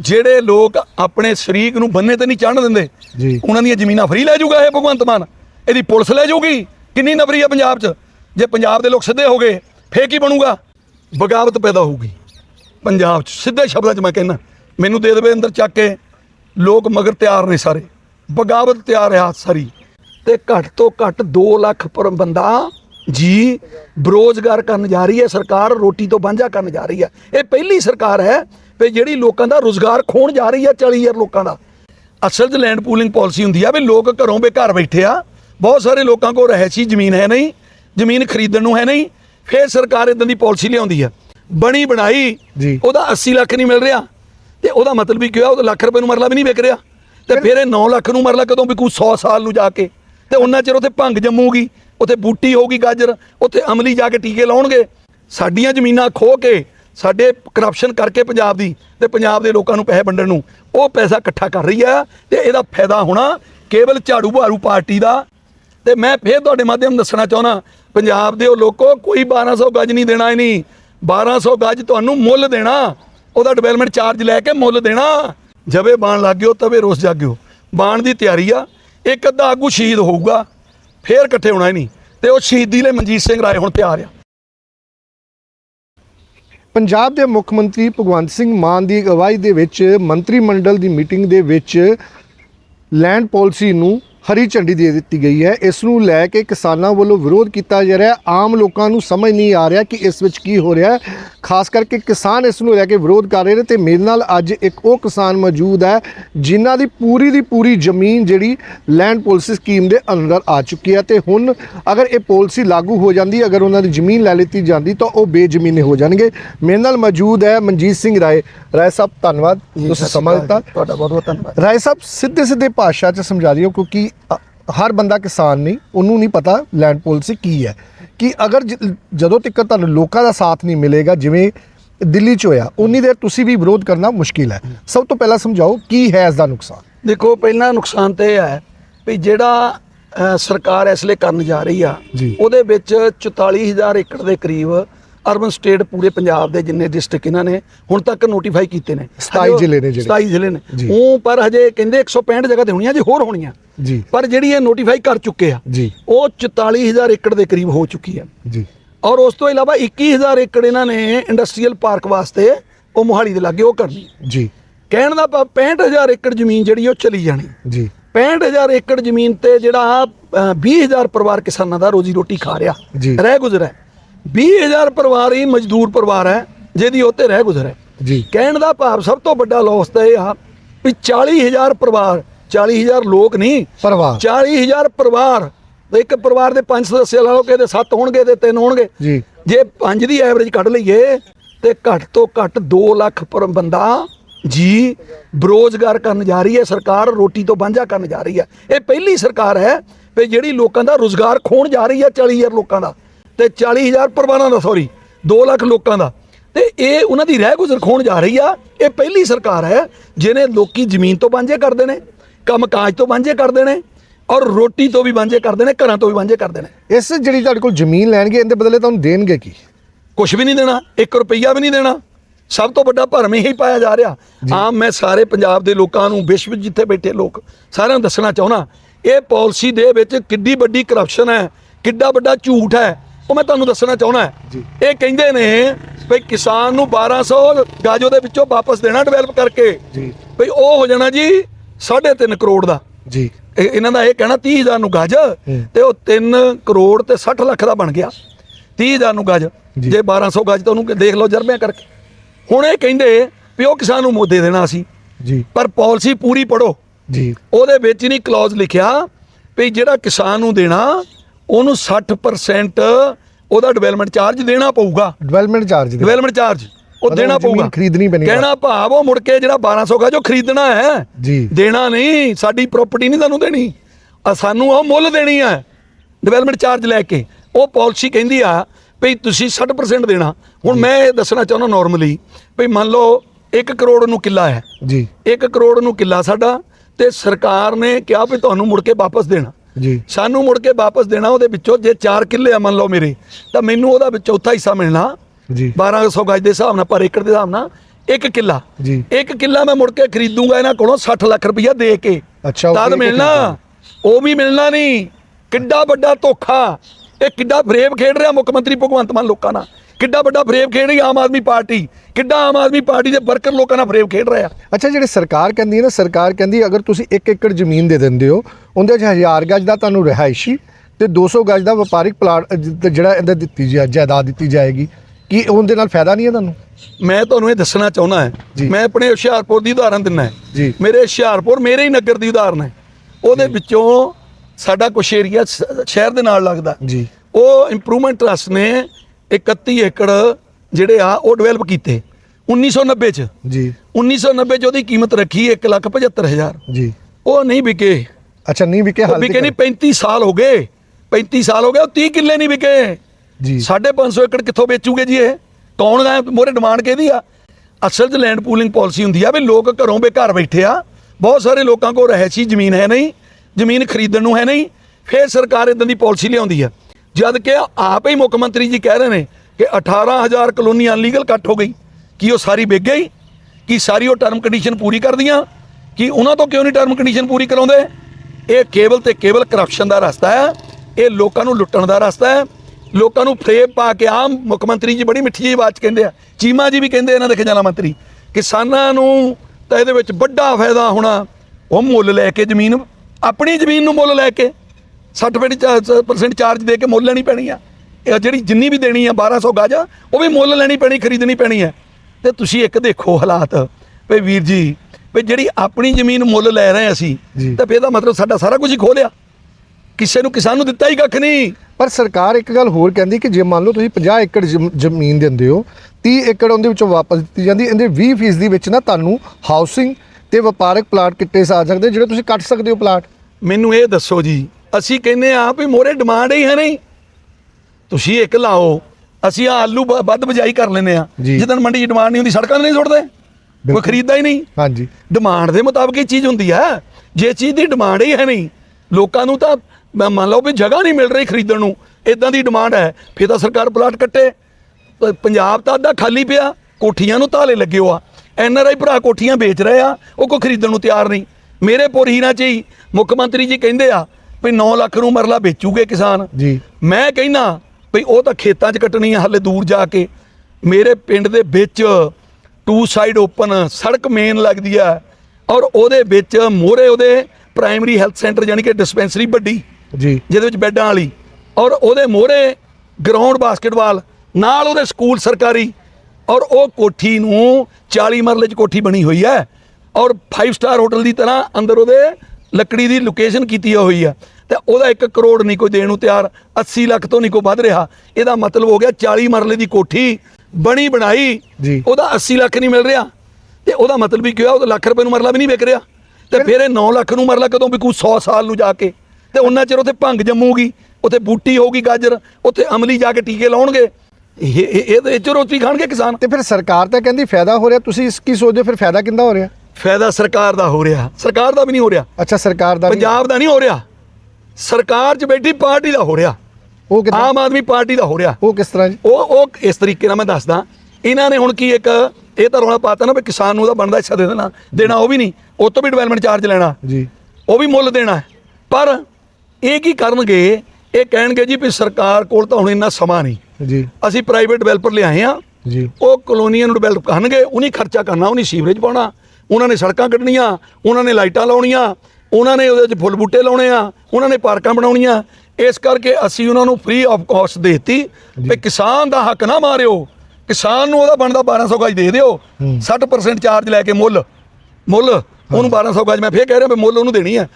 ਜਿਹੜੇ ਲੋਕ ਆਪਣੇ ਸ਼ਰੀਕ ਨੂੰ ਬੰਨੇ ਤੇ ਨਹੀਂ ਚੜ੍ਹਨ ਦਿੰਦੇ ਜੀ। ਉਹਨਾਂ ਦੀਆਂ ਜ਼ਮੀਨਾਂ ਫਰੀ ਲੈ ਜਾਊਗਾ ਇਹ ਭਗਵੰਤ ਮਾਨ। ਇਹਦੀ ਪੁਲਿਸ ਲੈ ਜਾਊਗੀ। ਕਿੰਨੀ ਨਫਰੀ ਆ ਪੰਜਾਬ 'ਚ? ਜੇ ਪੰਜਾਬ ਦੇ ਲੋਕ ਸਿੱਧੇ ਹੋ ਗਏ ਫੇਰ ਕੀ ਬਣੂਗਾ? ਬਗਾਵਤ ਪੈਦਾ ਹੋਊਗੀ। ਪੰਜਾਬ 'ਚ ਸਿੱਧੇ ਸ਼ਬਦਾਂ 'ਚ ਮੈਂ ਕਹਿੰਦਾ ਮੈਨੂੰ ਦੇ ਦੇਵੇ ਅੰਦਰ ਚੱਕ ਕੇ। ਲੋਕ ਮਗਰ ਤਿਆਰ ਨੇ ਸਾਰੇ। ਬਗਾਵਤ ਤਿਆਰ ਹੈ ਸਾਰੀ। ਤੇ ਘੱਟ ਤੋਂ ਘੱਟ 2 ਲੱਖ ਪਰ ਬੰਦਾ ਜੀ ਬਰੋਜ਼ਗਾਰ ਕਰਨ ਜਾ ਰਹੀ ਹੈ। ਸਰਕਾਰ ਰੋਟੀ ਤੋਂ ਵਾਂਝਾ ਕਰਨ ਜਾ ਰਹੀ ਹੈ। ਇਹ ਪਹਿਲੀ ਸਰਕਾਰ ਹੈ ਵੀ ਜਿਹੜੀ ਲੋਕਾਂ ਦਾ ਰੋਜ਼ਗਾਰ ਖੋਣ ਜਾ ਰਹੀ ਹੈ 40000 ਲੋਕਾਂ ਦਾ। ਅਸਲ 'ਚ ਲੈਂਡ ਪੂਲਿੰਗ ਪਾਲਿਸੀ ਹੁੰਦੀ ਆ ਵੀ ਲੋਕ ਘਰੋਂ ਬੇਘਰ ਬੈਠੇ ਆ। ਬਹੁਤ ਸਾਰੇ ਲੋਕਾਂ ਕੋਲ ਰਹਿਸ਼ੀ ਜ਼ਮੀਨ ਹੈ ਨਹੀਂ ਜ਼ਮੀਨ ਖਰੀਦਣ ਨੂੰ ਹੈ ਨਹੀਂ ਫੇਰ ਸਰਕਾਰ ਇਦਾਂ ਦੀ ਪਾਲਿਸੀ ਲਿਆਉਂਦੀ ਆ। ਬਣੀ ਬਣਾਈ ਜੀ। ਉਹਦਾ 80 ਲੱਖ ਨਹੀਂ ਮਿਲ ਰਿਹਾ। ਤੇ ਉਹਦਾ ਮਤਲਬ ਵੀ ਕੀ ਹੋਇਆ ਉਹਦਾ ਲੱਖ ਰੁਪਏ ਨੂੰ ਮਰਲਾ ਵੀ ਨਹੀਂ ਵਿਕ ਰਿਹਾ। ਤੇ ਫਿਰ ਇਹ 9 ਲੱਖ ਨੂੰ ਮਰਲਾ ਕਦੋਂ ਵਿਕੂ? 100 ਸਾਲ ਨੂੰ ਜਾ ਕੇ। ਤੇ ਉਹਨਾਂ ਚਿਰ ਉੱਥੇ ਭੰਗ ਜੰਮੂਗੀ। ਉੱਥੇ ਬੂਟੀ ਹੋਊਗੀ ਗਾਜਰ। ਉੱਥੇ ਅਮਲੀ ਜਾ ਕੇ ਟੀਕੇ ਲਾਉਣਗੇ। ਸਾਡੀਆਂ ਜ਼ਮੀਨਾਂ ਖੋ ਕੇ ਸਾਡੇ ਕਰਪਸ਼ਨ ਕਰਕੇ ਪੰਜਾਬ ਦੀ ਤੇ ਪੰਜਾਬ ਦੇ ਲੋਕਾਂ ਨੂੰ ਪੈਸੇ ਵੰਡਣ ਨੂੰ, ਉਹ ਪੈਸਾ ਇਕੱਠਾ ਕਰ ਰਹੀ ਆ ਤੇ ਇਹਦਾ ਫਾਇਦਾ ਹੋਣਾ ਕੇਵਲ ਝਾੜੂ ਬਹਾਰੂ ਪਾਰਟੀ ਦਾ। ਤੇ ਮੈਂ ਫੇਰ ਤੁਹਾਡੇ ਮਾਧਿਅਮ ਦੱਸਣਾ ਚਾਹੁੰਦਾ, ਪੰਜਾਬ ਦੇ ਉਹ ਲੋਕੋ, ਕੋਈ 1200 ਗੱਜ ਨਹੀਂ ਦੇਣਾ ਇਹ ਨਹੀਂ 1200 ਗੱਜ ਤੁਹਾਨੂੰ ਮੁੱਲ ਦੇਣਾ। ਉਹਦਾ ਡਿਵੈਲਪਮੈਂਟ ਚਾਰਜ ਲੈ ਕੇ ਮੁੱਲ ਦੇਣਾ। ਜਵੇ ਬਾਣ ਲੱਗ ਗਿਓ, ਤਵੇ ਰੋਸ ਜਾਗਿਓ ਬਾਣ ਦੀ ਤਿਆਰੀ ਆ, ਇੱਕ ਅੱਧਾ ਆਗੂ ਸ਼ਹੀਦ ਹੋਊਗਾ, ਫੇਰ ਇਕੱਠੇ ਹੋਣਾ ਹੀ ਨਹੀਂ ਤੇ ਉਹ ਸ਼ਹੀਦੀ ਲਈ ਮਨਜੀਤ ਸਿੰਘ ਰਾਏ ਹੁਣ ਤਿਆਰ ਆ। ਪੰਜਾਬ ਦੇ ਮੁੱਖ ਮੰਤਰੀ ਭਗਵੰਤ ਸਿੰਘ ਮਾਨ ਦੀ ਅਗਵਾਈ ਦੇ ਵਿੱਚ ਮੰਤਰੀ ਮੰਡਲ ਦੀ ਮੀਟਿੰਗ ਦੇ ਵਿੱਚ ਲੈਂਡ ਪਾਲਿਸੀ ਨੂੰ ਹਰੀ ਝੰਡੀ ਦੇ ਦਿੱਤੀ ਗਈ ਹੈ। ਇਸ ਨੂੰ ਲੈ ਕੇ ਕਿਸਾਨਾਂ ਵੱਲੋਂ ਵਿਰੋਧ ਕੀਤਾ ਜਾ ਰਿਹਾ ਆਮ ਲੋਕਾਂ ਨੂੰ ਸਮਝ ਨਹੀਂ ਆ ਰਿਹਾ ਕਿ ਇਸ ਵਿੱਚ ਕੀ ਹੋ ਰਿਹਾ ਹੈ। ਖਾਸ ਕਰਕੇ ਕਿਸਾਨ ਇਸ ਨੂੰ ਲੈ ਕੇ ਵਿਰੋਧ ਕਰ ਰਹੇ ਨੇ ਤੇ ਮੇਰੇ ਨਾਲ ਅੱਜ ਇੱਕ ਉਹ ਕਿਸਾਨ ਮੌਜੂਦ ਹੈ ਜਿਨ੍ਹਾਂ ਦੀ ਪੂਰੀ ਦੀ ਪੂਰੀ ਜ਼ਮੀਨ ਜਿਹੜੀ ਲੈਂਡ ਪਾਲਿਸੀ ਸਕੀਮ ਦੇ ਅੰਦਰ ਆ ਚੁੱਕੀ ਹੈ ਤੇ ਹੁਣ ਅਗਰ ਇਹ ਪਾਲਿਸੀ ਲਾਗੂ ਹੋ ਜਾਂਦੀ ਅਗਰ ਉਹਨਾਂ ਦੀ ਜ਼ਮੀਨ ਲੈ ਲਿੱਤੀ ਜਾਂਦੀ ਤਾਂ ਉਹ ਬੇਜ਼ਮੀਨੇ ਹੋ ਜਾਣਗੇ। ਮੇਰੇ ਨਾਲ ਮੌਜੂਦ ਹੈ ਮਨਜੀਤ ਸਿੰਘ ਰਾਏ। ਰਾਏ ਸਾਹਿਬ ਧੰਨਵਾਦ। ਤੁਸੀਂ ਸਮਾਂ ਦਿੱਤਾ। ਤੁਹਾਡਾ ਬਹੁਤ ਬਹੁਤ ਧੰਨਵਾਦ। ਰਾਏ ਸਾਹਿਬ ਸਿੱਧੇ ਸਿੱਧੇ ਭਾਸ਼ਾ 'ਚ ਸਮਝਾ ਦਿਓ ਕਿਉਂਕਿ ਅ, ਹਰ ਬੰਦਾ ਕਿਸਾਨ ਨਹੀਂ ਉਹਨੂੰ ਨਹੀਂ ਪਤਾ ਲੈਂਡ ਪਾਲਿਸੀ ਕੀ ਹੈ। ਕਿ ਅਗਰ ਜ- ਜਦੋਂ ਤੱਕ ਤੁਹਾਨੂੰ ਲੋਕਾਂ ਦਾ ਸਾਥ ਨਹੀਂ ਮਿਲੇਗਾ ਜਿਵੇਂ ਦਿੱਲੀ 'ਚ ਹੋਇਆ ਉਨੀ ਦੇਰ ਤੁਸੀਂ ਵੀ ਵਿਰੋਧ ਕਰਨਾ ਮੁਸ਼ਕਿਲ ਹੈ। ਸਭ ਤੋਂ ਪਹਿਲਾਂ ਸਮਝਾਓ ਕੀ ਹੈ ਇਸ ਦਾ ਨੁਕਸਾਨ? ਦੇਖੋ ਪਹਿਲਾ ਨੁਕਸਾਨ ਤੇ ਇਹ ਹੈ ਵੀ ਜਿਹੜਾ ਸਰਕਾਰ ਇਸ ਲਈ ਕਰਨ ਜਾ ਰਹੀ ਆ ਜੀ। ਉਹਦੇ ਵਿੱਚ 44000 ਏਕੜ ਦੇ ਕਰੀਬ ਅਰਬਨ ਸਟੇਟ ਪੂਰੇ ਪੰਜਾਬ ਦੇ ਜਿੰਨੇ ਡਿਸਟ੍ਰਿਕਟ ਇਹਨਾਂ ਨੇ ਹੁਣ ਤੱਕ ਨੋਟੀਫਾਈ ਕੀਤੇ ਨੇ। 27 ਜ਼ਿਲ੍ਹੇ ਨੇ ਜਿਹੜੇ। 27 ਜ਼ਿਲ੍ਹੇ ਨੇ। ਉਹ ਪਰ ਹਜੇ ਕਹਿੰਦੇ 165 ਜਗ੍ਹਾ ਤੇ ਹੋਣੀਆਂ ਜੇ ਹੋਰ ਹੋਣੀਆਂ। ਜੀ। ਪਰ ਜਿਹੜੀ ਇਹ ਨੋਟੀਫਾਈ ਕਰ ਚੁੱਕੇ ਆ ਜੀ। ਉਹ 44000 ਏਕੜ ਦੇ ਕਰੀਬ ਹੋ ਚੁੱਕੀ ਆ ਜੀ। ਔਰ ਉਸ ਤੋਂ ਇਲਾਵਾ 21000 ਏਕੜ ਇਹਨਾਂ ਨੇ ਇੰਡਸਟਰੀਅਲ ਪਾਰਕ ਵਾਸਤੇ ਉਹ ਮੋਹਾਲੀ ਦੇ ਲਾਗੇ ਉਹ ਕਰਨੀ। ਜੀ। ਕਹਿਣ ਦਾ ਭਾਵ 65000 ਏਕੜ ਜ਼ਮੀਨ ਜਿਹੜੀ ਉਹ ਚਲੀ ਜਾਣੀ। ਜੀ। 65000 ਏਕੜ ਜ਼ਮੀਨ ਤੇ ਜਿਹੜਾ ਅਹ, 20000 ਪਰਿਵਾਰ ਕਿਸਾਨਾਂ ਦਾ ਰੋਜੀ ਰੋਟੀ ਖਾ ਰਿਹਾ। ਰਹਿ ਗੁਜ਼ਰ ਹੈ 20000 ਪਰਿਵਾਰ ਹੀ ਮਜ਼ਦੂਰ ਪਰਿਵਾਰ ਹੈ ਜਿਹਦੀ ਉੱਤੇ ਰਹਿ ਗੁਜ਼ਰ। ਹੈ ਜੀ। ਕਹਿਣ ਦਾ ਭਾਵ ਸਭ ਤੋਂ ਵੱਡਾ ਲਾਸ ਤਾਂ ਇਹ ਆ ਵੀ 40000 ਪਰਿਵਾਰ 40000 ਲੋਕ ਨਹੀਂ ਪਰਿਵਾਰ। 40000 ਪਰਿਵਾਰ ਇੱਕ ਪਰਿਵਾਰ ਦੇ ਪੰਜ ਸਦੱਸਿਆ ਲਾ ਲਓ ਕਿਤੇ ਸੱਤ ਹੋਣਗੇ ਤੇ ਤਿੰਨ ਹੋਣਗੇ। ਜੀ। ਜੇ ਪੰਜ ਦੀ ਐਵਰੇਜ ਕੱਢ ਲਈਏ ਤੇ ਘੱਟ ਤੋਂ ਘੱਟ 2 ਲੱਖ ਪਰ ਬੰਦਾ ਜੀ ਬਰੋਜ਼ਗਾਰ ਕਰਨ ਜਾ ਰਹੀ ਹੈ ਸਰਕਾਰ ਰੋਟੀ ਤੋਂ ਵਾਂਝਾ ਕਰਨ ਜਾ ਰਹੀ ਹੈ। ਇਹ ਪਹਿਲੀ ਸਰਕਾਰ ਹੈ ਵੀ ਜਿਹੜੀ ਲੋਕਾਂ ਦਾ ਰੋਜ਼ਗਾਰ ਖੋਣ ਜਾ ਰਹੀ ਹੈ 40000 ਲੋਕਾਂ ਦਾ। ਤੇ 40000 ਪਰਿਵਾਰਾਂ ਦਾ ਸੌਰੀ 2 ਲੱਖ ਲੋਕਾਂ ਦਾ। ਤੇ ਇਹ ਉਹਨਾਂ ਦੀ ਰਹਿ ਗੁਜ਼ਰ ਖੋਣ ਜਾ ਰਹੀ ਆ। ਇਹ ਪਹਿਲੀ ਸਰਕਾਰ ਹੈ ਜਿਹਨੇ ਲੋਕੀ ਜ਼ਮੀਨ ਤੋਂ ਵਾਂਝੇ ਕਰਦੇ ਨੇ ਕੰਮ ਕਾਜ ਤੋਂ ਵਾਂਝੇ ਕਰਦੇ ਨੇ ਔਰ ਰੋਟੀ ਤੋਂ ਵੀ ਵਾਂਝੇ ਕਰਦੇ ਨੇ ਘਰਾਂ ਤੋਂ ਵੀ ਵਾਂਝੇ ਕਰਦੇ ਨੇ ਇਸ ਜਿਹੜੀ ਤੁਹਾਡੇ ਕੋਲ ਜ਼ਮੀਨ ਲੈਣਗੇ ਇਹਦੇ ਬਦਲੇ ਤੁਹਾਨੂੰ ਦੇਣਗੇ ਕੀ? ਕੁਝ ਵੀ ਨਹੀਂ ਦੇਣਾ 1 ਰੁਪਈਆ ਵੀ ਨਹੀਂ ਦੇਣਾ। ਸਭ ਤੋਂ ਵੱਡਾ ਭਰਮ ਇਹੀ ਪਾਇਆ ਜਾ ਰਿਹਾ। ਆਮ ਮੈਂ ਸਾਰੇ ਪੰਜਾਬ ਦੇ ਲੋਕਾਂ ਨੂੰ ਵਿਸ਼ਵ ਜਿੱਥੇ ਬੈਠੇ ਲੋਕ ਸਾਰਿਆਂ ਨੂੰ ਦੱਸਣਾ ਚਾਹੁੰਦਾ ਇਹ ਪਾਲਿਸੀ ਦੇ ਵਿੱਚ ਕਿੱਡੀ ਵੱਡੀ ਕਰਪਸ਼ਨ ਹੈ ਕਿੱਡਾ ਵੱਡਾ ਝੂਠ ਹੈ। ਉਹ ਮੈਂ ਤੁਹਾਨੂੰ ਦੱਸਣਾ ਚਾਹੁੰਦਾ ਇਹ ਕਹਿੰਦੇ ਨੇ ਵੀ ਕਿਸਾਨ ਨੂੰ 1200 ਗਾਜੋ ਦੇ ਵਿੱਚੋਂ ਵਾਪਸ ਦੇਣਾ ਡਿਵੈਲਪ ਕਰਕੇ। ਜੀ। ਵੀ ਉਹ ਹੋ ਜਾਣਾ ਜੀ 3.5 ਕਰੋੜ ਦਾ। ਜੀ। ਇਹ- ਇਹਨਾਂ ਦਾ ਇਹ ਕਹਿਣਾ 30000 ਨੂੰ ਗਜ। ਤੇ ਉਹ 3 ਕਰੋੜ ਤੇ 60 ਲੱਖ ਦਾ ਬਣ ਗਿਆ। 30000 ਨੂੰ ਗਜ ਜੀ। ਜੇ 1200 ਗਜ ਤਾਂ ਉਹਨੂੰ ਦੇਖ ਲਓ ਜਰਬਿਆਂ ਕਰਕੇ। ਹੁਣ ਇਹ ਕਹਿੰਦੇ ਵੀ ਉਹ ਕਿਸਾਨ ਨੂੰ ਮੁੱਦੇ ਦੇਣਾ ਸੀ ਜੀ। ਪਰ ਪਾਲਿਸੀ ਪੂਰੀ ਪੜੋ ਜੀ। ਉਹਦੇ ਵਿੱਚ ਨਹੀਂ ਕਲੌਜ਼ ਲਿਖਿਆ ਵੀ ਜਿਹੜਾ ਕਿਸਾਨ ਨੂੰ ਦੇਣਾ ਉਹਨੂੰ 60% ਉਹਦਾ ਡਿਵੈਲਪਮੈਂਟ ਚਾਰਜ ਦੇਣਾ ਪਊਗਾ। ਡਿਵੈਲਪਮੈਂਟ ਚਾਰਜ ਦੇ ਡਿਵੈਲਪਮੈਂਟ ਚਾਰਜ ਉਹ ਦੇਣਾ ਪਊਗਾ। ਖਰੀਦਣੀ ਪੈਣੀ। ਕਹਿਣਾ ਭਾਵ ਉਹ ਮੁੜ ਕੇ ਜਿਹੜਾ 1200 ਗਜ ਉਹ ਖਰੀਦਣਾ ਹੈ ਜੀ। ਦੇਣਾ ਨਹੀਂ ਸਾਡੀ ਪ੍ਰਾਪਰਟੀ ਨਹੀਂ ਤੁਹਾਨੂੰ ਦੇਣੀ। ਆ ਸਾਨੂੰ ਉਹ ਮੁੱਲ ਦੇਣੀ ਆ ਡਿਵੈਲਪਮੈਂਟ ਚਾਰਜ ਲੈ ਕੇ। ਉਹ ਪਾਲਿਸੀ ਕਹਿੰਦੀ ਆ ਵੀ ਤੁਸੀਂ 60% ਦੇਣਾ। ਹੁਣ ਮੈਂ ਇਹ ਦੱਸਣਾ ਚਾਹੁੰਦਾ ਨਾਰਮਲੀ ਵੀ ਮੰਨ ਲਓ 1 ਕਰੋੜ ਨੂੰ ਕਿੱਲਾ ਹੈ। ਜੀ। 1 ਕਰੋੜ ਨੂੰ ਕਿੱਲਾ ਸਾਡਾ ਤੇ ਸਰਕਾਰ ਨੇ ਕਿਹਾ ਵੀ ਤੁਹਾਨੂੰ ਮੁੜ ਕੇ ਵਾਪਸ ਦੇਣਾ। ਜੀ। ਸਾਨੂੰ ਮੁੜ ਕੇ ਵਾਪਸ ਦੇਣਾ ਉਹਦੇ ਵਿੱਚੋਂ ਜੇ 4 ਕਿੱਲੇ ਆ ਮੰਨ ਲਓ ਮੇਰੇ ਤਾਂ ਮੈਨੂੰ ਉਹਦਾ ਵਿੱਚ ਚੌਥਾ ਹਿੱਸਾ ਮਿਲਣਾ। ਜੀ। 1200 ਗਜ ਦੇ ਹਿਸਾਬ ਨਾਲ ਪਰ ਏਕੜ ਦੇ ਹਿਸਾਬ ਨਾਲ ਇੱਕ ਕਿੱਲਾ। ਜੀ। ਇੱਕ ਕਿੱਲਾ ਮੈਂ ਮੁੜ ਕੇ ਖਰੀਦੂੰਗਾ ਇਹਨਾਂ ਕੋਲੋਂ 60 ਲੱਖ ਰੁਪਈਆ ਦੇ ਕੇ। ਅੱਛਾ, ਤਦ ਮਿਲਣਾ ਉਹ ਵੀ ਮਿਲਣਾ ਨਹੀਂ। ਕਿੱਡਾ ਵੱਡਾ ਧੋਖਾ। ਇਹ ਕਿੱਡਾ ਫਰੇਬ ਖੇਡ ਰਿਹਾ ਮੁੱਖ ਮੰਤਰੀ ਭਗਵੰਤ ਮਾਨ ਲੋਕਾਂ ਨਾਲ। ਕਿੱਡਾ ਵੱਡਾ ਫਰੇਬ ਖੇਡ ਰਹੀ ਆਮ ਆਦਮੀ ਪਾਰਟੀ। ਕਿੱਡਾ ਆਮ ਆਦਮੀ ਪਾਰਟੀ ਦੇ ਵਰਕਰ ਲੋਕਾਂ ਨਾਲ ਫਰੇਬ ਖੇਡ ਰਿਹਾ। ਅੱਛਾ ਜਿਹੜੇ ਸਰਕਾਰ ਕਹਿੰਦੀ ਹੈ ਨਾ ਸਰਕਾਰ ਕਹਿੰਦੀ ਅਗਰ ਤੁਸੀਂ 1 ਏਕੜ ਜ਼ਮੀਨ ਦੇ ਦਿੰਦੇ ਹੋ ਉਹਦੇ 'ਚ 1000 ਗਜ ਦਾ ਤੁਹਾਨੂੰ ਰਿਹਾਇਸ਼ੀ ਤੇ 200 ਗਜ ਦਾ ਵਪਾਰਿਕ ਪਲਾਟ ਜਿਹੜਾ ਇਹਦਾ ਦਿੱਤੀ ਜਾ ਜਾਇਦਾਦ ਦਿੱਤੀ ਜਾਏਗੀ। ਕੀ ਉਹਦੇ ਨਾਲ ਫਾਇਦਾ ਨਹੀਂ ਹੈ ਤੁਹਾਨੂੰ? ਮੈਂ ਤੁਹਾਨੂੰ ਇਹ ਦੱਸਣਾ ਚਾਹੁੰਦਾ। ਹਾਂ। ਮੈਂ ਆਪਣੇ ਹੁਸ਼ਿਆਰਪੁਰ ਦੀ ਉਦਾਹਰਨ ਦਿੰਨਾ ਜੀ। ਮੇਰੇ ਹੁਸ਼ਿਆਰਪੁਰ ਮੇਰੇ ਹੀ ਨਗਰ ਦੀ ਉਦਾਹਰਨ ਹੈ। ਉਹਦੇ ਵਿੱਚੋਂ ਸਾਡਾ ਕੁਛ ਏਰੀਆ ਸ਼ਹਿਰ ਦੇ ਨਾਲ ਲੱਗਦਾ। ਜੀ। ਉਹ ਇੰਪਰੂਵਮੈਂਟ ਟਰਸਟ ਨੇ 31 ਏਕੜ ਜਿਹੜੇ ਆ ਉਹ ਡਿਵੈਲਪ ਕੀਤੇ। 1990 ਚ। ਜੀ। 1990 ਚ ਉਹਦੀ ਕੀਮਤ ਰੱਖੀ 175000 ਜੀ। ਉਹ ਨਹੀਂ ਵਿਕੇ। ਅੱਛਾ ਨਹੀਂ ਵਿਕੇ ਹਾਲ ਵਿਕੇ ਨਹੀਂ 35 ਸਾਲ ਹੋ ਗਏ। 35 ਸਾਲ ਹੋ ਗਏ ਉਹ 30 ਕਿੱਲੇ ਨਹੀਂ ਵਿਕੇ। ਜੀ। 550 ਏਕੜ ਕਿੱਥੋਂ ਵੇਚੂਗੇ ਜੀ ਇਹ? ਕੌਣ ਮੋਰੇ ਡਿਮਾਂਡ ਕਿਹਦੀ ਆ? ਅਸਲ 'ਚ ਲੈਂਡ ਪੂਲਿੰਗ ਪਾਲਿਸੀ ਹੁੰਦੀ ਆ ਵੀ ਲੋਕ ਘਰੋਂ ਬੇਘਰ ਬੈਠੇ ਆ। ਬਹੁਤ ਸਾਰੇ ਲੋਕਾਂ ਕੋਲ ਰਹਿਸ਼ੀ ਜ਼ਮੀਨ ਹੈ ਨਹੀਂ ਜ਼ਮੀਨ ਖਰੀਦਣ ਨੂੰ ਹੈ ਨਹੀਂ। ਫਿਰ ਸਰਕਾਰ ਇਦਾਂ ਦੀ ਪਾਲਿਸੀ ਲਿਆਉਂਦੀ ਆ। ਜਦ ਕਿ ਆਪ ਹੀ ਮੁੱਖ ਮੰਤਰੀ ਜੀ ਕਹਿ ਰਹੇ ਨੇ ਕਿ 18000 ਕਲੋਨੀ ਅਨਲੀਗਲ ਕੱਟ ਹੋ ਗਈ। ਕੀ ਉਹ ਸਾਰੀ ਵਿਕ ਗਈ? ਕੀ ਸਾਰੀ ਉਹ ਟਰਮ ਕੰਡੀਸ਼ਨ ਪੂਰੀ ਕਰਦੀਆਂ? ਕੀ ਉਹਨਾਂ ਤੋਂ ਕਿਉਂ ਨਹੀਂ ਟਰਮ ਕੰਡੀਸ਼ਨ ਪੂਰੀ ਕਰਾਉਂਦੇ? ਇਹ ਕੇਵਲ ਤੇ ਕੇਵਲ ਕਰਪਸ਼ਨ ਦਾ ਰਸਤਾ ਹੈ। ਇਹ ਲੋਕਾਂ ਨੂੰ ਲੁੱਟਣ ਦਾ ਰਸਤਾ ਹੈ। ਲੋਕਾਂ ਨੂੰ ਫਰੇਬ ਪਾ ਕੇ ਆਮ ਮੁੱਖ ਮੰਤਰੀ ਜੀ ਬੜੀ ਮਿੱਠੀ ਜਿਹੀ ਆਵਾਜ਼ 'ਚ ਕਹਿੰਦੇ ਆ। ਚੀਮਾ ਜੀ ਵੀ ਕਹਿੰਦੇ ਇਹਨਾਂ ਦੇ ਖਜ਼ਾਨਾ ਮੰਤਰੀ। ਕਿਸਾਨਾਂ ਨੂੰ ਤਾਂ ਇਹਦੇ ਵਿੱਚ ਵੱਡਾ ਫਾਇਦਾ ਹੋਣਾ। ਉਹ ਮੁੱਲ ਲੈ ਕੇ ਜ਼ਮੀਨ, ਆਪਣੀ ਜ਼ਮੀਨ ਨੂੰ ਮੁੱਲ ਲੈ ਕੇ 60% ਚਾਰਜ ਦੇ ਕੇ ਮੁੱਲ ਲੈਣੀ ਪੈਣੀ ਆ। ਇਹ ਜਿਹੜੀ ਜਿੰਨੀ ਵੀ ਦੇਣੀ ਆ 1200 ਗਜ ਉਹ ਵੀ ਮੁੱਲ ਲੈਣੀ ਪੈਣੀ ਖਰੀਦਣੀ ਪੈਣੀ ਹੈ ਤੇ ਤੁਸੀਂ ਇੱਕ ਦੇਖੋ ਹਾਲਾਤ ਵੀ ਵੀਰ ਜੀ ਵੀ ਜਿਹੜੀ ਆਪਣੀ ਜ਼ਮੀਨ ਮੁੱਲ ਲੈ ਰਹੇ ਅਸੀਂ। ਤਾਂ ਫਿਰ ਇਹਦਾ ਮਤਲਬ ਸਾਡਾ ਸਾਰਾ ਕੁਝ ਹੀ ਖੋ ਲਿਆ ਕਿਸੇ ਨੂੰ ਕਿਸਾਨ ਨੂੰ ਦਿੱਤਾ ਹੀ ਕੱਖ ਨਹੀਂ। ਪਰ ਸਰਕਾਰ ਇੱਕ ਗੱਲ ਹੋਰ ਕਹਿੰਦੀ ਕਿ ਜੇ ਮੰਨ ਲਓ ਤੁਸੀਂ 50 ਏਕੜ ਜ਼ਮ- ਜ਼ਮੀਨ ਦਿੰਦੇ ਹੋ 30 ਏਕੜ ਉਹਦੇ ਵਿੱਚੋਂ ਵਾਪਸ ਦਿੱਤੀ ਜਾਂਦੀ ਇਹਦੇ 20% ਦੀ ਵਿੱਚ ਨਾ ਤੁਹਾਨੂੰ ਹਾਊਸਿੰਗ ਤੇ ਵਪਾਰਕ ਪਲਾਟ ਕਿੱਟੇ ਆ ਸਕਦੇ ਜਿਹੜੇ ਤੁਸੀਂ ਕੱਟ ਸਕਦੇ ਹੋ ਪਲਾਟ ਮੈਨੂੰ ਇਹ ਦੱਸੋ ਜੀ ਅਸੀਂ ਕਹਿੰਨੇ ਆ ਵੀ ਮੋਰੇ ਡਿਮਾਂਡ ਹੀ ਹੈ ਨਹੀਂ। ਤੁਸੀਂ ਇੱਕ ਲਾਓ ਅਸੀਂ ਆਹ ਆਲੂ ਵੱਧ ਬਜਾਈ ਕਰ ਲੈਨੇ ਆ। ਜਿੱਦਣ ਮੰਡੀ 'ਚ ਡਿਮਾਂਡ ਨਹੀਂ ਹੁੰਦੀ ਸੜਕਾਂ ਤੇ ਨਹੀਂ ਸੁੱਟਦੇ। ਕੋਈ। ਖਰੀਦਦਾ ਹੀ ਨਹੀਂ। ਹਾਂਜੀ। ਡਿਮਾਂਡ ਦੇ ਮੁਤਾਬਕ ਹੀ ਚੀਜ਼ ਹੁੰਦੀ ਹੈ। ਜੇ ਚੀਜ਼ ਦੀ ਡਿਮਾਂਡ ਹੀ ਹੈ ਨਹੀਂ ਲੋਕਾਂ ਨੂੰ ਤਾਂ ਮ- ਮੰਨ ਲਓ ਵੀ ਜਗ੍ਹਾ ਨਹੀਂ ਮਿਲ ਰਹੀ ਖਰੀਦਣ ਨੂੰ। ਇਦਾਂ ਦੀ ਡਿਮਾਂਡ ਹੈ ਫਿਰ ਤਾਂ ਸਰਕਾਰ ਪਲਾਟ ਕੱਟੇ। ਪੰਜਾਬ ਤਾਂ ਅੱਧਾ ਖਾਲੀ ਪਿਆ ਕੋਠੀਆਂ ਨੂੰ ਤਾਲੇ ਲੱਗੇ ਆ ਐਨ ਆਰ ਆਈ ਭਰਾ ਕੋਠੀਆਂ ਵੇਚ ਰਹੇ ਆ ਉਹ ਕੋ ਖਰੀਦਣ ਨੂੰ ਤਿਆਰ ਨਹੀਂ। ਮੇਰੇ ਪੁਰ ਹੀਰਾ ਚ ਹੀ ਮੁੱਖ ਮੰਤਰੀ ਜੀ ਕਹਿੰਦੇ ਆ ਵੀ 9 ਲੱਖ ਨੂੰ ਮਰਲਾ ਵੇਚੂਗੇ ਕਿਸਾਨ। ਜੀ। ਮੈਂ ਕਹਿੰਨਾ ਵੀ ਉਹ ਤਾਂ ਖੇਤਾਂ 'ਚ ਕੱਟਣੀ ਆ ਹਲੇ ਦੂਰ ਜਾ ਕੇ। ਮੇਰੇ ਪਿੰਡ ਦੇ ਵਿੱਚ ਟੂ ਸਾਈਡ ਓਪਨ ਸੜਕ ਮੇਨ ਲੱਗਦੀ ਆ ਔਰ ਉਹਦੇ ਵਿੱਚ ਮੋਰੇ ਉਹਦੇ ਪ੍ਰਾਇਮਰੀ ਹੈਲਥ ਸੈਂਟਰ ਯਾਨੀ ਕਿ ਡਿਸਪੈਂਸਰੀ ਵੱਡੀ ਜੀ। ਜਿਹਦੇ ਵਿੱਚ ਬੈੱਡਾਂ ਵਾਲੀ ਔਰ ਉਹਦੇ ਮੋਰੇ ਗਰਾਊਂਡ ਬਾਸਕਟਬਾਲ ਨਾਲ ਉਹਦੇ ਸਕੂਲ ਸਰਕਾਰੀ ਔਰ ਉਹ ਕੋਠੀ ਨੂੰ 40 ਮਰਲੇ 'ਚ ਕੋਠੀ ਬਣੀ ਹੋਈ ਹੈ। ਔਰ 5 ਸਟਾਰ ਹੋਟਲ ਦੀ ਤਰ੍ਹਾਂ ਅੰਦਰ ਉਹਦੇ ਲੱਕੜੀ ਦੀ ਲੋਕੇਸ਼ਨ ਕੀਤੀ ਹੋਈ ਆ। ਤੇ ਉਹਦਾ 1 ਕਰੋੜ ਨਹੀਂ ਕੋਈ ਦੇਣ ਨੂੰ ਤਿਆਰ 80 ਲੱਖ ਤੋਂ ਨਹੀਂ ਕੋਈ ਵੱਧ ਰਿਹਾ। ਇਹਦਾ ਮਤਲਬ ਹੋ ਗਿਆ 40 ਮਰਲੇ ਦੀ ਕੋਠੀ ਬਣੀ ਬਣਾਈ ਜੀ। ਉਹਦਾ 80 ਲੱਖ ਨਹੀਂ ਮਿਲ ਰਿਹਾ। ਤੇ ਉਹਦਾ ਮਤਲਬ ਹੀ ਕੀ ਹੋਇਆ ਉਹਦਾ ਲੱਖ ਰੁਪਏ ਨੂੰ ਮਰਲਾ ਵੀ ਨਹੀਂ ਵਿਕ ਰਿਹਾ। ਤੇ ਫਿਰ ਇਹ 9 ਲੱਖ ਨੂੰ ਮਰਲਾ ਕਦੋਂ ਵਿਕੂ? 100 ਸਾਲ ਨੂੰ ਜਾ ਕੇ। ਤੇ ਉਹਨਾਂ ਚਿਰ ਉੱਥੇ ਭੰਗ ਜੰਮੂਗੀ ਉੱਥੇ ਬੂਟੀ ਹੋਊਗੀ ਗਾਜਰ ਉੱਥੇ ਅਮਲੀ ਜਾ ਕੇ ਟੀਕੇ ਲਾਉਣਗੇ। ਇਹ ਇਹ ਇਹ ਚ ਰੋਟੀ ਖਾਣਗੇ ਕਿਸਾਨ। ਤੇ ਫਿਰ ਸਰਕਾਰ ਤਾਂ ਕਹਿੰਦੀ ਫਾਇਦਾ ਹੋ ਰਿਹਾ। ਤੁਸੀਂ ਇਸ ਕੀ ਸੋਚਦੇ ਹੋ? ਫਿਰ ਫਾਇਦਾ ਕਿੰਦਾ ਹੋ ਰਿਹਾ? ਫਾਇਦਾ ਸਰਕਾਰ ਦਾ ਹੋ ਰਿਹਾ। ਸਰਕਾਰ ਦਾ ਵੀ ਨਹੀਂ ਹੋ ਰਿਹਾ। ਅੱਛਾ ਸਰਕਾਰ ਦਾ ਪੰਜਾਬ ਦਾ ਨਹੀਂ ਹੋ ਰਿਹਾ। ਸਰਕਾਰ 'ਚ ਬੈਠੀ ਪਾਰਟੀ ਦਾ ਹੋ ਰਿਹਾ। ਉਹ ਕਿੱਦਾਂ? ਆਮ ਆਦਮੀ ਪਾਰਟੀ ਦਾ ਹੋ ਰਿਹਾ। ਉਹ ਕਿਸ ਤਰ੍ਹਾਂ ਜੀ? ਉਹ ਉਹ ਇਸ ਤਰੀਕੇ ਨਾਲ ਮੈਂ ਦੱਸਦਾ। ਇਹਨਾਂ ਨੇ ਹੁਣ ਕੀ ਇੱਕ ਇਹ ਤਾਂ ਰੌਲਾ ਪਾਤਾ ਨਾ ਵੀ ਕਿਸਾਨ ਨੂੰ ਉਹਦਾ ਬਣਦਾ ਹਿੱਸਾ ਦੇ ਦੇਣਾ। ਦੇਣਾ ਉਹ ਵੀ ਨਹੀਂ। ਉਹ ਤੋਂ ਵੀ ਡਿਵੈਲਪਮੈਂਟ ਚਾਰਜ ਲੈਣਾ। ਜੀ। ਉਹ ਵੀ ਮੁੱਲ ਦੇਣਾ। ਪਰ ਇਹ ਕੀ ਕਰਨਗੇ? ਇਹ ਕਹਿਣਗੇ ਜੀ ਵੀ ਸਰਕਾਰ ਕੋਲ ਤਾਂ ਹੁਣ ਇੰਨਾ ਸਮਾਂ ਨਹੀਂ। ਜੀ। ਅਸੀਂ ਪ੍ਰਾਈਵੇਟ ਡਿਵੈਲਪਰ ਲਿਆਏ ਆ। ਜੀ। ਉਹ ਕਲੋਨੀਆਂ ਨੂੰ ਡਿਵੈਲਪ ਕਰਨਗੇ। ਉਹਨੀ ਖਰਚਾ ਕਰਨਾ ਉਹਨੀ ਸੀਵਰੇਜ ਪਾਉਣਾ। ਉਹਨਾਂ ਨੇ ਸੜਕਾਂ ਕੱਢਣੀਆਂ। ਉਹਨਾਂ ਨੇ ਲਾਈਟਾਂ ਲਾਉਣੀਆਂ। ਉਹਨਾਂ ਨੇ ਉਹਦੇ ਵਿੱਚ ਫੁੱਲ ਬੂਟੇ ਲਾਉਣੇ ਆ ਉਹਨਾਂ ਨੇ ਪਾਰਕਾਂ ਬਣਾਉਣੀਆਂ। ਇਸ ਕਰਕੇ ਅਸੀਂ ਉਹਨਾਂ ਨੂੰ ਫ੍ਰੀ ਆਫ ਕਾਸਟ ਦੇਤੀ ਵੀ ਕਿਸਾਨ ਦਾ ਹੱਕ ਨਾ ਮਾਰਿਓ। ਕਿਸਾਨ ਨੂੰ ਉਹਦਾ ਬਣਦਾ 1200 ਗਜ ਦੇ ਦਿਓ। 60% ਚਾਰਜ ਲੈ ਕੇ ਮੁੱਲ ਮੁੱਲ ਉਹਨੂੰ 1200 ਗਜ ਮੈਂ ਫੇਰ ਕਹਿ ਰਿਹਾ ਵੀ ਮੁੱਲ ਉਹਨੂੰ ਦੇਣੀ ਆ।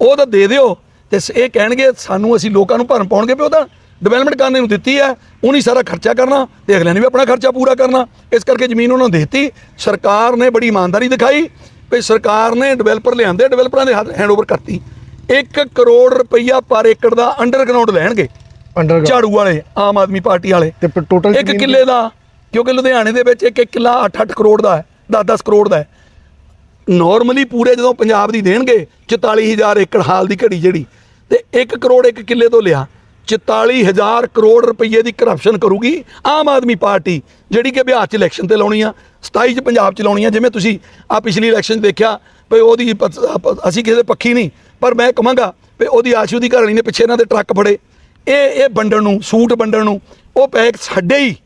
ਉਹ ਤਾਂ ਦੇ ਦਿਓ। ਤੇ ਇਹ ਕਹਿਣਗੇ ਸਾਨੂੰ ਅਸੀਂ ਲੋਕਾਂ ਨੂੰ ਭਰਨ ਪਾਉਣਗੇ ਵੀ ਤਾਂ ਡਿਵੈਲਪਮੈਂਟ ਕਰਨੇ ਨੂੰ ਦਿੱਤੀ ਹੈ ਉਹਨੀ ਸਾਰਾ ਖਰਚਾ ਕਰਨਾ ਤੇ ਅਗਲਿਆਂ ਨੇ ਵੀ ਆਪਣਾ ਖਰਚਾ ਪੂਰਾ ਕਰਨਾ। ਇਸ ਕਰਕੇ ਜ਼ਮੀਨ ਉਹਨਾਂ ਨੂੰ ਦੇਤੀ। ਸਰਕਾਰ ਨੇ ਬੜੀ ਇਮਾਨਦਾਰੀ ਦਿਖਾਈ। ਵੀ ਸਰਕਾਰ ਨੇ ਡਿਵੈਲਪਰ ਲਿਆਂਦੇ ਡਿਵੈਲਪਰਾਂ ਦੇ ਹੱਥ ਹੈਂਡਓਵਰ ਕਰਤੀ। 1 ਕਰੋੜ ਰੁਪਈਆ ਪਰ ਏਕੜ ਦਾ ਅੰਡਰਗਰਾਉਂਡ ਲੈਣਗੇ। ਅੰਡਰਗਰਾਉਂਡ ਝਾੜੂ ਵਾਲੇ ਆਮ ਆਦਮੀ ਪਾਰਟੀ ਵਾਲੇ। ਤੇ ਟੋਟਲ ਇੱਕ ਕਿੱਲੇ ਦਾ ਕਿਉਂਕਿ ਲੁਧਿਆਣੇ ਦੇ ਵਿੱਚ ਇੱਕ ਇੱਕ ਕਿੱਲਾ 8-8 ਕਰੋੜ ਦਾ ਹੈ 10-10 ਕਰੋੜ ਦਾ ਹੈ। ਨਾਰਮਲੀ ਪੂਰੇ ਜਦੋਂ ਪੰਜਾਬ ਦੀ ਦੇਣਗੇ 44000 ਏਕੜ ਹਾਲ ਦੀ ਘੜੀ ਜਿਹੜੀ ਤੇ 1 ਕਰੋੜ ਇੱਕ ਕਿੱਲੇ ਤੋਂ ਲਿਆ। 44000 ਕਰੋੜ ਰੁਪਏ ਦੀ ਕਰਪਸ਼ਨ ਕਰੂਗੀ ਆਮ ਆਦਮੀ ਪਾਰਟੀ, ਜਿਹੜੀ ਕਿ ਬਿਹਾਰ 'ਚ ਇਲੈਕਸ਼ਨ ਤੇ ਲਾਉਣੀ ਆ 27 'ਚ ਪੰਜਾਬ 'ਚ ਲਾਉਣੀ ਆ, ਜਿਵੇਂ ਤੁਸੀਂ ਆ ਪਿਛਲੀ ਇਲੈਕਸ਼ਨ 'ਚ ਦੇਖਿਆ ਵੀ ਉਹਦੀ ਪ- ਅਸੀਂ ਕਿਸੇ ਦੇ ਪੱਖੀ ਨਹੀਂ, ਪਰ ਮੈਂ ਕਹਾਂਗਾ ਵੀ ਉਹਦੀ ਆਸ਼ੂ ਦੀ ਘਰਣੀ ਨੇ ਪਿੱਛੇ ਇਹਨਾਂ ਦੇ ਟਰੱਕ ਫੜੇ। ਇਹ ਇਹ ਵੰਡਣ ਨੂੰ, ਸੂਟ ਵੰਡਣ ਨੂੰ, ਉਹ ਪੈ ਸਾਡੇ ਹੀ,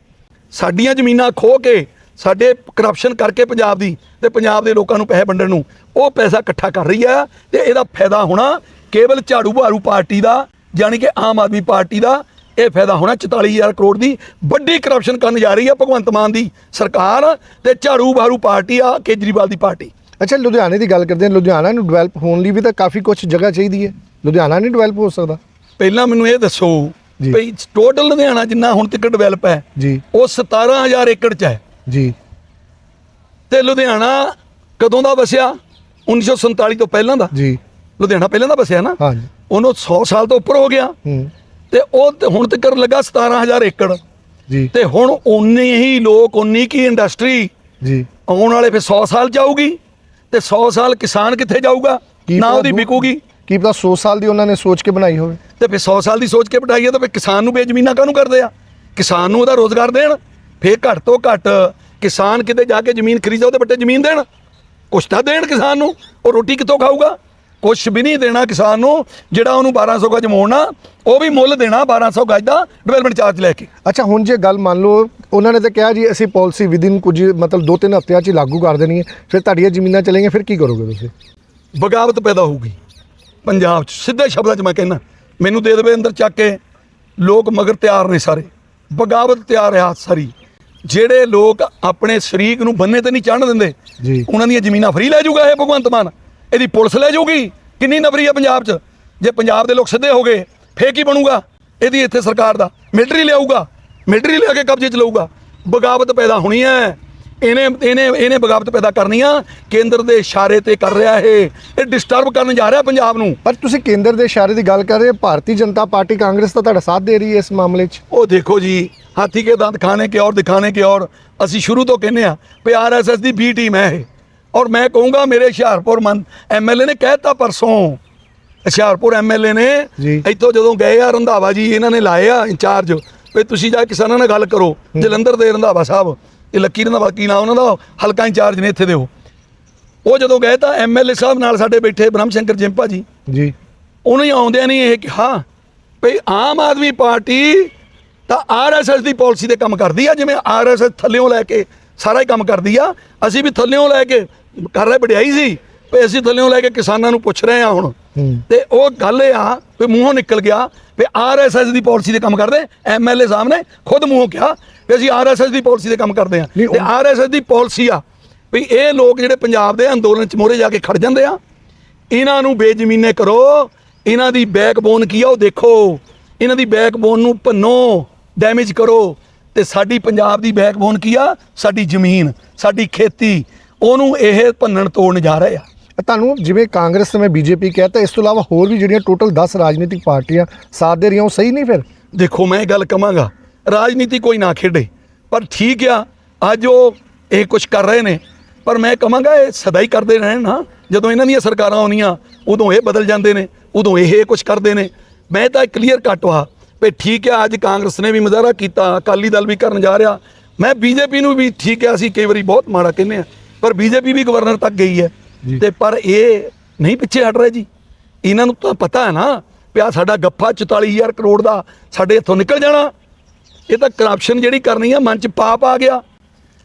ਸਾਡੀਆਂ ਜ਼ਮੀਨਾਂ ਖੋ ਕੇ, ਸਾਡੇ ਕਰਪਸ਼ਨ ਕਰਕੇ ਪੰਜਾਬ ਦੀ ਤੇ ਪੰਜਾਬ ਦੇ ਲੋਕਾਂ ਨੂੰ ਪੈਸੇ ਵੰਡਣ ਨੂੰ, ਉਹ ਪੈਸਾ ਇਕੱਠਾ ਕਰ ਰਹੀ ਆ ਤੇ ਇਹਦਾ ਫਾਇਦਾ ਹੋਣਾ ਕੇਵਲ ਝਾੜੂ ਬਹਾਰੂ ਪਾਰਟੀ ਦਾ ਯਾਨੀ ਕਿ ਆਮ ਆਦਮੀ ਪਾਰਟੀ ਦਾ ਇਹ ਫਾਇਦਾ ਹੋਣਾ 44000 ਕਰੋੜ ਦੀ ਵੱਡੀ ਕਰਪਸ਼ਨ ਕਰਨ ਜਾ ਰਹੀ ਆ ਭਗਵੰਤ ਮਾਨ ਦੀ ਸਰਕਾਰ ਤੇ ਝਾੜੂ ਬਹਾਰੂ ਪਾਰਟੀ ਆ ਕੇਜਰੀਵਾਲ ਦੀ ਪਾਰਟੀ। ਅੱਛਾ ਲੁਧਿਆਣੇ ਦੀ ਗੱਲ ਕਰਦੇ ਹਾਂ ਲੁਧਿਆਣਾ ਨੂੰ ਡਿਵੈਲਪ ਹੋਣ ਲਈ ਵੀ ਤਾਂ ਕਾਫੀ ਕੁਝ ਜਗ੍ਹਾ ਚਾਹੀਦੀ ਹੈ। ਲੁਧਿਆਣਾ ਨਹੀਂ ਡਿਵੈਲਪ ਹੋ ਸਕਦਾ। ਪਹਿਲਾਂ ਮੈਨੂੰ ਇਹ ਦੱਸੋ। ਭਈ ਟੋਟਲ ਲੁਧਿਆਣਾ ਜਿੰਨਾ ਹੁਣ ਤੱਕ ਡਿਵੈਲਪ ਹੈ ਜੀ। ਉਹ 17000 ਏਕੜ ਚ ਹੈ। ਜੀ। ਤੇ ਲੁਧਿਆਣਾ ਕਦੋਂ ਦਾ ਵਸਿਆ? 1947 ਤੋਂ ਪਹਿਲਾਂ ਦਾ। ਜੀ। ਲੁਧਿਆਣਾ ਪਹਿਲਾਂ ਦਾ ਵਸਿਆ ਨਾ? ਹਾਂਜੀ। ਉਹਨੂੰ 100 ਸਾਲ ਤੋਂ ਉੱਪਰ ਹੋ ਗਿਆ। ਹੂੰ। ਤੇ ਉਹ ਤੇ ਹੁਣ ਤੱਕ ਲੱਗਾ 17000 ਏਕੜ। ਜੀ। ਤੇ ਹੁਣ ਉਨੇ ਹੀ ਲੋਕ ਉਨੀ ਕੀ ਇੰਡਸਟਰੀ ਜੀ। ਆਉਣ ਵਾਲੇ ਫਿਰ 100 ਸਾਲ ਜਾਊਗੀ ਤੇ 100 ਸਾਲ ਕਿਸਾਨ ਕਿੱਥੇ ਜਾਊਗਾ? ਨਾ ਉਹਦੀ ਵਿਕੂਗੀ। ਕੀ ਪਤਾ 100 ਸਾਲ ਦੀ ਉਹਨਾਂ ਨੇ ਸੋਚ ਕੇ ਬਣਾਈ ਹੋਵੇ। ਤੇ ਫਿਰ 100 ਸਾਲ ਦੀ ਸੋਚ ਕੇ ਬਿਠਾਈਏ ਤਾਂ ਫਿਰ ਕਿਸਾਨ ਨੂੰ ਬੇਜ਼ਮੀਨਾ ਕਾਹਨੂੰ ਕਰਦੇ ਆ? ਕਿਸਾਨ ਨੂੰ ਉਹਦਾ ਰੋਜ਼ਗਾਰ ਦੇਣ। ਫੇਰ ਘੱਟ ਤੋਂ ਘੱਟ ਕਿਸਾਨ ਕਿਤੇ ਜਾ ਕੇ ਜ਼ਮੀਨ ਖਰੀਦੇ ਉਹਦੇ ਬੱਟੇ ਜ਼ਮੀਨ ਦੇਣ। ਕੁਛ ਤਾਂ ਦੇਣ ਕਿਸਾਨ ਨੂੰ। ਉਹ ਰੋਟੀ ਕਿੱਥੋਂ ਖਾਊਗਾ? ਕੁਛ ਵੀ ਨਹੀਂ ਦੇਣਾ ਕਿਸਾਨ ਨੂੰ ਜਿਹੜਾ ਉਹਨੂੰ 1200 ਗਜ ਮੋੜਨਾ ਉਹ ਵੀ ਮੁੱਲ ਦੇਣਾ 1200 ਗਜ ਦਾ ਡਿਵੈਲਪਮੈਂਟ ਚਾਰਜ ਲੈ ਕੇ। ਅੱਛਾ ਹੁਣ ਜੇ ਗੱਲ ਮੰਨ ਲਓ ਉਹਨਾਂ ਨੇ ਤਾਂ ਕਿਹਾ ਜੀ ਅਸੀਂ ਪਾਲਿਸੀ ਵਿਦਿਨ ਕੁਝ ਮਤਲਬ 2-3 ਹਫ਼ਤਿਆਂ 'ਚ ਹੀ ਲਾਗੂ ਕਰ ਦੇਣੀ ਹੈ ਫਿਰ ਤੁਹਾਡੀਆਂ ਜ਼ਮੀਨਾਂ ਚਲੇਂਗੀਆਂ ਫਿਰ ਕੀ ਕਰੋਗੇ ਤੁਸੀਂ? ਬਗਾਵਤ ਪੈਦਾ ਹੋਊਗੀ ਪੰਜਾਬ 'ਚ। ਸਿੱਧੇ ਸ਼ਬਦਾਂ 'ਚ ਮੈਂ ਕਹਿੰਦਾ ਮੈਨੂੰ ਦੇ ਦੇਵੇ ਅੰਦਰ ਚੱਕ ਕੇ। ਲੋਕ ਮਗਰ ਤਿਆਰ ਨੇ ਸਾਰੇ ਬਗਾਵਤ ਤਿਆਰ ਹੈ ਸਾਰੀ। ਜਿਹੜੇ ਲੋਕ ਆਪਣੇ ਸ਼ਰੀਕ ਨੂੰ ਬੰਨੇ ਤੇ ਨਹੀਂ ਚੜ੍ਹਨ ਦਿੰਦੇ ਜੀ। ਉਹਨਾਂ ਦੀਆਂ ਜ਼ਮੀਨਾਂ ਫਰੀ ਲੈ ਜਾਊਗਾ ਇਹ ਭਗਵੰਤ ਮਾਨ। ਇਹਦੀ ਪੁਲਿਸ ਲੈ ਜਾਊਗੀ। ਕਿੰਨੀ ਨਫਰੀ ਹੈ ਪੰਜਾਬ 'ਚ? ਜੇ ਪੰਜਾਬ ਦੇ ਲੋਕ ਸਿੱਧੇ ਹੋ ਗਏ ਫੇਰ ਕੀ ਬਣੂਗਾ? ਇਹਦੀ ਇੱਥੇ ਸਰਕਾਰ ਦਾ ਮਿਲਟਰੀ ਲਿਆਊਗਾ ਮਿਲਟਰੀ ਲਿਆ ਕੇ ਕਬਜ਼ੇ 'ਚ ਲਊਗਾ। ਬਗਾਵਤ ਪੈਦਾ ਹੋਣੀ ਹੈ ਇਹਨੇ ਇਹਨੇ ਇਹਨੇ ਬਗਾਵਤ ਪੈਦਾ ਕਰਨੀ ਆ। ਕੇਂਦਰ ਦੇ ਇਸ਼ਾਰੇ ਤੇ ਕਰ ਰਿਹਾ ਇਹ। ਇਹ ਡਿਸਟਰਬ ਕਰਨ ਜਾ ਰਿਹਾ ਪੰਜਾਬ ਨੂੰ। ਪਰ ਤੁਸੀਂ ਕੇਂਦਰ ਦੇ ਇਸ਼ਾਰੇ ਦੀ ਗੱਲ ਕਰ ਰਹੇ ਹੋ। ਭਾਰਤੀ ਜਨਤਾ ਪਾਰਟੀ ਕਾਂਗਰਸ ਤਾਂ ਤੁਹਾਡਾ ਸਾਥ ਦੇ ਰਹੀ ਹੈ ਇਸ ਮਾਮਲੇ 'ਚ। ਉਹ ਦੇਖੋ ਜੀ ਹਾਥੀ ਕੇ ਦੰਦ ਖਾਣੇ ਕੇ ਔਰ ਦਿਖਾਣੇ ਕੇ ਔਰ। ਅਸੀਂ ਸ਼ੁਰੂ ਤੋਂ ਕਹਿੰਦੇ ਆ ਵੀ ਆਰਐਸਐਸ ਦੀ ਬੀ ਟੀਮ ਹੈ ਇਹ। ਔਰ ਮੈਂ ਕਹੂੰਗਾ ਮੇਰੇ ਹੁਸ਼ਿਆਰਪੁਰ ਮਨ ਐਮਐਲਏ ਨੇ ਕਹਿਤਾ ਪਰਸੋਂ। ਹੁਸ਼ਿਆਰਪੁਰ ਐਮਐਲਏ ਨੇ। ਇੱਥੋਂ ਜਦੋਂ ਗਏ ਆ ਰੰਧਾਵਾ ਜੀ ਇਹਨਾਂ ਨੇ ਲਾਏ ਆ ਇੰਚਾਰਜ। ਵੀ ਤੁਸੀਂ ਜਾ ਕੇ ਕਿਸਾਨਾਂ ਨਾਲ ਗੱਲ ਕਰੋ। ਜਲੰਧਰ ਦੇ ਰੰਧਾਵਾ ਸਾਹਿਬ ਇਹ ਲੱਕੀ ਰੰਧਾਵਾ ਕੀ ਨਾਮ ਉਹਨਾਂ ਦਾ? ਹਲਕਾ ਇੰਚਾਰਜ ਨੇ ਇੱਥੇ ਦੇ ਉਹ। ਉਹ ਜਦੋਂ ਗਏ ਤਾਂ ਐਮਐਲਏ ਸਾਹਿਬ ਨਾਲ ਸਾਡੇ ਬੈਠੇ ਬ੍ਰਹਮ ਸ਼ੰਕਰ ਜਿੰਪਾ ਜੀ। ਜੀ। ਉਹਨੂੰ ਹੀ ਆਉਂਦਿਆਂ ਨਹੀਂ ਇਹ ਕਿਹਾ ਭਈ ਆਮ ਆਦਮੀ ਪਾਰਟੀ ਤਾਂ ਆਰਐਸਐਸ ਦੀ ਪਾਲਿਸੀ ਤੇ ਕੰਮ ਕਰਦੀ ਆ ਜਿਵੇਂ ਆਰਐਸਐਸ ਥੱਲਿਓਂ ਲੈ ਕੇ ਸਾਰਾ ਹੀ ਕੰਮ ਕਰਦੀ ਆ। ਅਸੀਂ ਵੀ ਥੱਲਿਓਂ ਲੈ ਕੇ ਕਰ ਰਹੇ ਵਡਿਆਈ ਸੀ ਭਈ ਅਸੀਂ ਥੱਲਿਓਂ ਲੈ ਕੇ ਕਿਸਾਨਾਂ ਨੂੰ ਪੁੱਛ ਰਹੇ ਆ ਹੁਣ। ਤੇ ਉਹ ਗੱਲ ਇਹ ਆ ਵੀ ਮੂੰਹੋਂ ਨਿਕਲ ਗਿਆ ਵੀ ਆਰਐਸਐਸ ਦੀ ਪਾਲਿਸੀ ਤੇ ਕੰਮ ਕਰਦੇ। ਐਮਐਲਏ ਸਾਹਿਬ ਨੇ ਖੁਦ ਮੂੰਹੋਂ ਕਿਹਾ ਵੀ ਅਸੀਂ ਆਰਐਸਐਸ ਦੀ ਪਾਲਿਸੀ ਤੇ ਕੰਮ ਕਰਦੇ ਆ। ਤੇ ਆਰਐਸਐਸ ਦੀ ਪਾਲਿਸੀ ਆ ਵੀ ਇਹ ਲੋਕ ਜਿਹੜੇ ਪੰਜਾਬ ਦੇ ਅੰਦੋਲਨ ਚ ਮੋਰੇ ਜਾ ਕੇ ਖੜ ਜਾਂਦੇ ਆ। ਇਹਨਾਂ ਨੂੰ ਬੇਜ਼ਮੀਨੇ ਕਰੋ। ਇਹਨਾਂ ਦੀ ਬੈਕਬੋਨ ਕੀ ਆ ਉਹ ਦੇਖੋ। ਇਹਨਾਂ ਦੀ ਬੈਕਬੋਨ ਨੂੰ ਭੰਨੋ। ਡੈਮੇਜ ਕਰੋ। ਤੇ ਸਾਡੀ ਪੰਜਾਬ ਦੀ ਬੈਕਬੋਨ ਕੀ ਆ? ਸਾਡੀ ਜ਼ਮੀਨ ਸਾਡੀ ਖੇਤੀ। ਉਹਨੂੰ ਇਹ ਭੰਨਣ ਤੋੜਨ ਜਾ ਰਹੇ ਆ। ਤੁਹਾਨੂੰ ਜਿਵੇਂ ਕਾਂਗਰਸ ਤੇ ਮੈਂ ਬੀਜੇਪੀ ਕਹਿੰਦਾ ਇਸ ਤੋਂ ਇਲਾਵਾ ਹੋਰ ਵੀ ਜਿਹੜੀਆਂ ਟੋਟਲ 10 ਰਾਜਨੀਤਿਕ ਪਾਰਟੀਆਂ ਸਾਥ ਦੇ ਰਹੀਆਂ ਉਹ ਸਹੀ ਨਹੀਂ ਫਿਰ? ਦੇਖੋ ਮੈਂ ਇਹ ਗੱਲ ਕਵਾਂਗਾ ਰਾਜਨੀਤੀ ਕੋਈ ਨਾ ਖੇਡੇ। ਪਰ ਠੀਕ ਆ ਅੱਜ ਉਹ ਇਹ ਕੁਝ ਕਰ ਰਹੇ ਨੇ। ਪਰ ਮੈਂ ਕਵਾਂਗਾ ਇਹ ਸਦਾ ਹੀ ਕਰਦੇ ਰਹਿਣ ਨਾ। ਜਦੋਂ ਇਹਨਾਂ ਦੀਆਂ ਸਰਕਾਰਾਂ ਆਉਣੀਆਂ ਉਦੋਂ ਇਹ ਬਦਲ ਜਾਂਦੇ ਨੇ ਉਦੋਂ ਇਹ ਕੁਝ ਕਰਦੇ ਨੇ। ਮੈਂ ਤਾਂ ਕਲੀਅਰ ਕੱਟ ਵਾ ਵੀ ਠੀਕ ਆ ਅੱਜ ਕਾਂਗਰਸ ਨੇ ਵੀ ਮੁਜ਼ਾਹਰਾ ਕੀਤਾ ਅਕਾਲੀ ਦਲ ਵੀ ਕਰਨ ਜਾ ਰਿਹਾ। ਮੈਂ ਬੀਜੇਪੀ ਨੂੰ ਵੀ ਠੀਕ ਆ ਅਸੀਂ ਕਈ ਵਾਰੀ ਬਹੁਤ ਮਾੜਾ ਕਹਿੰਦੇ ਆ ਪਰ ਬੀਜੇਪੀ ਵੀ ਗਵਰਨਰ ਤੱਕ ਗਈ ਹੈ। ਤੇ ਪਰ ਇਹ ਨਹੀਂ ਪਿੱਛੇ ਹਟ ਰਹੇ ਜੀ। ਇਹਨਾਂ ਨੂੰ ਤਾਂ ਪਤਾ ਹੈ ਨਾ ਪਿਆ ਸਾਡਾ ਗੱਫਾ 44000 ਕਰੋੜ ਦਾ ਸਾਡੇ ਇੱਥੋਂ ਨਿਕਲ ਜਾਣਾ। ਇਹ ਤਾਂ ਕਰਪਸ਼ਨ ਜਿਹੜੀ ਕਰਨੀ ਆ ਮਨ ਚ ਪਾਪ ਆ ਗਿਆ।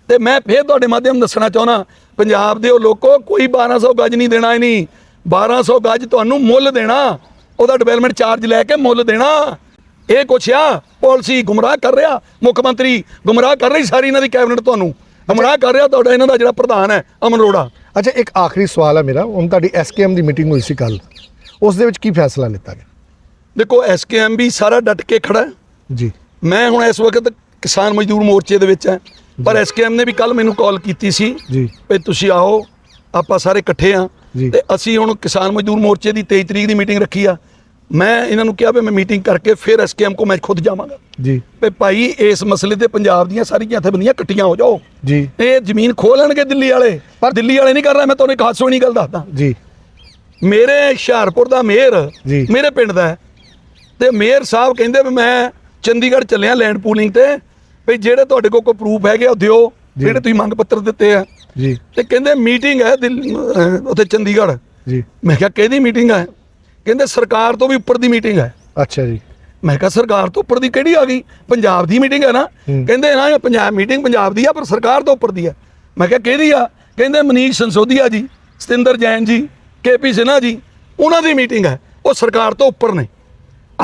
ਤੇ ਮੈਂ ਫੇਰ ਤੁਹਾਡੇ ਮਾਧਿਅਮ ਦੱਸਣਾ ਚਾਹੁੰਦਾ ਪੰਜਾਬ ਦੇ ਉਹ ਲੋਕੋ ਕੋਈ 1200 ਗੱਜ ਨਹੀਂ ਦੇਣਾ ਹੀ ਨਹੀਂ 1200 ਗੱਜ ਤੁਹਾਨੂੰ ਮੁੱਲ ਦੇਣਾ। ਉਹਦਾ ਡਿਵੈਲਪਮੈਂਟ ਚਾਰਜ ਲੈ ਕੇ ਮੁੱਲ ਦੇਣਾ। ਇਹ ਕੁਛ ਆ ਪਾਲਿਸੀ ਗੁੰਮਰਾਹ ਕਰ ਰਿਹਾ ਮੁੱਖ ਮੰਤਰੀ ਗੁੰਮਰਾਹ ਕਰ ਰਹੀ ਸਾਰੀ ਇਹਨਾਂ ਦੀ ਕੈਬਨਿਟ ਤੁਹਾਨੂੰ। ਗੁੰਮਰਾਹ ਕਰ ਰਿਹਾ ਤੁਹਾਡਾ ਇਹਨਾਂ ਦਾ ਜਿਹੜਾ ਪ੍ਰਧਾਨ ਹੈ ਅਮਨ ਅਰੋੜਾ। ਅੱਛਾ ਇੱਕ ਆਖਰੀ ਸਵਾਲ ਹੈ ਮੇਰਾ ਹੁਣ ਤੁਹਾਡੀ ਐਸਕੇਐਮ ਦੀ ਮੀਟਿੰਗ ਹੋਈ ਸੀ ਕੱਲ ਉਸ ਦੇ ਵਿੱਚ ਕੀ ਫੈਸਲਾ ਲਿੱਤਾ ਗਿਆ? ਦੇਖੋ ਐਸਕੇਐਮ ਵੀ ਸਾਰਾ ਡਟ ਕੇ ਖੜਾ ਜੀ। ਮੈਂ ਹੁਣ ਇਸ ਵਕਤ ਕਿਸਾਨ ਮਜ਼ਦੂਰ ਮੋਰਚੇ ਦੇ ਵਿੱਚ ਹਾਂ ਪਰ ਐਸਕੇਐਮ ਨੇ ਵੀ ਕੱਲ ਮੈਨੂੰ ਕਾਲ ਕੀਤੀ ਸੀ ਜੀ। ਵੀ ਤੁਸੀਂ ਆਓ ਆਪਾਂ ਸਾਰੇ ਇਕੱਠੇ ਆ। ਤੇ ਅਸੀਂ ਹੁਣ ਕਿਸਾਨ ਮਜ਼ਦੂਰ ਮੋਰਚੇ ਦੀ 23 ਤਰੀਕ ਦੀ ਮੀਟਿੰਗ ਰੱਖੀ ਆ। ਮੈਂ ਇਹਨਾਂ ਨੂੰ ਕਿਹਾ ਵੀ ਮੈਂ ਮੀਟਿੰਗ ਕਰਕੇ ਫਿਰ ਐਸਕੇਐਮ ਕੋ ਮੈਂ ਖੁਦ ਜਾਵਾਂਗਾ। ਜੀ। ਵੀ ਭਾਈ ਇਸ ਮਸਲੇ ਤੇ ਪੰਜਾਬ ਦੀਆਂ ਸਾਰੀਆਂ ਜਥੇਬੰਦੀਆਂ ਇਕੱਠੀਆਂ ਹੋ ਜਾਓ। ਜੀ। ਇਹ ਜ਼ਮੀਨ ਖੋਹ ਲੈਣਗੇ ਦਿੱਲੀ ਵਾਲੇ। ਪਰ ਦਿੱਲੀ ਵਾਲੇ ਨਹੀਂ ਕਰ ਰਹੇ ਮੈਂ ਤੁਹਾਨੂੰ ਇੱਕ ਹਾਸੋ ਨਹੀਂ ਗੱਲ ਦੱਸਦਾ। ਜੀ। ਮੇਰੇ ਹੁਸ਼ਿਆਰਪੁਰ ਦਾ ਮੇਅਰ ਜੀ। ਮੇਰੇ ਪਿੰਡ ਦਾ ਤੇ ਮੇਅਰ ਸਾਹਿਬ ਕਹਿੰਦੇ ਵੀ ਮੈਂ ਚੰਡੀਗੜ੍ਹ ਚੱਲਿਆ ਲੈਂਡ ਪੂਲਿੰਗ ਤੇ ਵੀ ਜਿਹੜੇ ਤੁਹਾਡੇ ਕੋਲ ਕੋਈ ਪ੍ਰੂਫ ਹੈਗੇ ਉਹ ਦਿਓ। ਜਿਹੜੇ ਤੁਸੀਂ ਮੰਗ ਪੱਤਰ ਦਿੱਤੇ ਆ। ਜੀ। ਤੇ ਕਹਿੰਦੇ ਮੀਟਿੰਗ ਹੈ ਉੱਥੇ ਚੰਡੀਗੜ੍ਹ। ਜੀ। ਮੈਂ ਕਿਹਾ ਕਿਹਦੀ ਮੀਟਿੰਗ ਹੈ? ਕਹਿੰਦੇ ਸਰਕਾਰ ਤੋਂ ਵੀ ਉੱਪਰ ਦੀ ਮੀਟਿੰਗ ਹੈ। ਅੱਛਾ ਜੀ। ਮੈਂ ਕਿਹਾ ਸਰਕਾਰ ਤੋਂ ਉੱਪਰ ਦੀ ਕਿਹੜੀ ਆ ਗਈ? ਪੰਜਾਬ ਦੀ ਮੀਟਿੰਗ ਹੈ ਨਾ। ਕਹਿੰਦੇ ਨਾ ਇਹ ਪੰਜਾਬ ਮੀਟਿੰਗ ਪੰਜਾਬ ਦੀ ਆ ਪਰ ਸਰਕਾਰ ਤੋਂ ਉੱਪਰ ਦੀ ਆ ਮੈਂ ਕਿਹਾ ਕਿਹਦੀ ਆ? ਕਹਿੰਦੇ ਮਨੀਸ਼ ਸੰਸੋਦੀਆ ਜੀ ਸਤਿੰਦਰ ਜੈਨ ਜੀ ਕੇਪੀ ਸਿਨਹਾ ਜੀ ਉਹਨਾਂ ਦੀ ਮੀਟਿੰਗ ਹੈ। ਉਹ ਸਰਕਾਰ ਤੋਂ ਉੱਪਰ ਨੇ।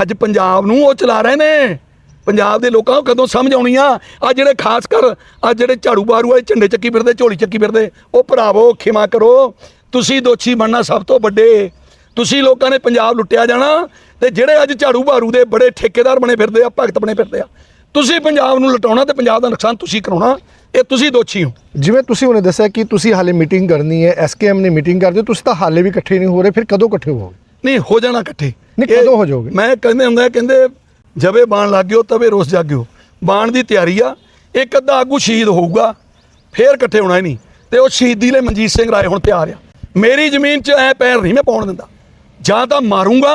ਅੱਜ ਪੰਜਾਬ ਨੂੰ ਉਹ ਚਲਾ ਰਹੇ ਨੇ। ਪੰਜਾਬ ਦੇ ਲੋਕਾਂ ਨੂੰ ਕਦੋਂ ਸਮਝ ਆਉਣੀ ਆ? ਆ ਜਿਹੜੇ ਖਾਸ ਕਰ ਆ ਜਿਹੜੇ ਝਾੜੂ ਬਾਰੂ ਆ ਝੰਡੇ ਚੱਕੀ ਫਿਰਦੇ ਝੋਲੀ ਚੱਕੀ ਫਿਰਦੇ ਉਹ ਭਰਾਵੋ ਖਿਮਾ ਕਰੋ। ਤੁਸੀਂ ਦੋਸ਼ੀ ਬਣਨਾ ਸਭ ਤੋਂ ਵੱਡੇ ਤੁਸੀਂ ਲੋਕਾਂ ਨੇ ਪੰਜਾਬ ਲੁੱਟਿਆ ਜਾਣਾ ਤੇ ਜਿਹੜੇ ਅੱਜ ਝਾੜੂ ਬਾਰੂ ਦੇ ਬੜੇ ਠੇਕੇਦਾਰ ਬਣੇ ਫਿਰਦੇ ਆ ਭਗਤ ਬਣੇ ਫਿਰਦੇ ਆ। ਤੁਸੀਂ ਪੰਜਾਬ ਨੂੰ ਲੁਟਾਉਣਾ ਤੇ ਪੰਜਾਬ ਦਾ ਨੁਕਸਾਨ ਤੁਸੀਂ ਕਰਾਉਣਾ ਇਹ ਤੁਸੀਂ ਦੋਸ਼ੀ ਹੋ। ਜਿਵੇਂ ਤੁਸੀਂ ਉਹਨੇ ਦੱਸਿਆ ਕਿ ਤੁਸੀਂ ਹਾਲੇ ਮੀਟਿੰਗ ਕਰਨੀ ਹੈ ਐਸਕੇਐਮ ਨੇ ਮੀਟਿੰਗ ਕਰਦੇ ਤੁਸੀਂ ਤਾਂ ਹਾਲੇ ਵੀ ਇਕੱਠੇ ਨਹੀਂ ਹੋ ਰਹੇ ਫਿਰ ਕਦੋਂ ਇਕੱਠੇ ਹੋਵੋਗੇ? ਨਹੀਂ ਹੋ ਜਾਣਾ ਇਕੱਠੇ। ਨਹੀਂ, ਕਦੋਂ ਹੋ ਜਾਓਗੇ? ਮੈਂ ਕਹਿੰਦੇ ਹੁੰਦਾ ਕਹਿੰਦੇ ਜਵੇ ਬਾਣ ਲੱਗ ਗਿਓ ਤਵੇ ਰੋਸ ਜਾਗਿਓ। ਬਾਣ ਦੀ ਤਿਆਰੀ ਆ ਇੱਕ ਅੱਧਾ ਆਗੂ ਸ਼ਹੀਦ ਹੋਊਗਾ ਫੇਰ ਇਕੱਠੇ ਹੋਣਾ ਹੀ ਨਹੀਂ। ਤੇ ਉਹ ਸ਼ਹੀਦੀ ਲਈ ਮਨਜੀਤ ਸਿੰਘ ਰਾਏ ਹੁਣ ਤਿਆਰ ਆ। ਮੇਰੀ ਜ਼ਮੀਨ 'ਚ ਐ ਪੈਰ ਨਹੀਂ ਮੈਂ ਪਾਉਣ ਦਿੰਦਾ। ਜਾਂ ਤਾਂ ਮਾਰੂੰਗਾ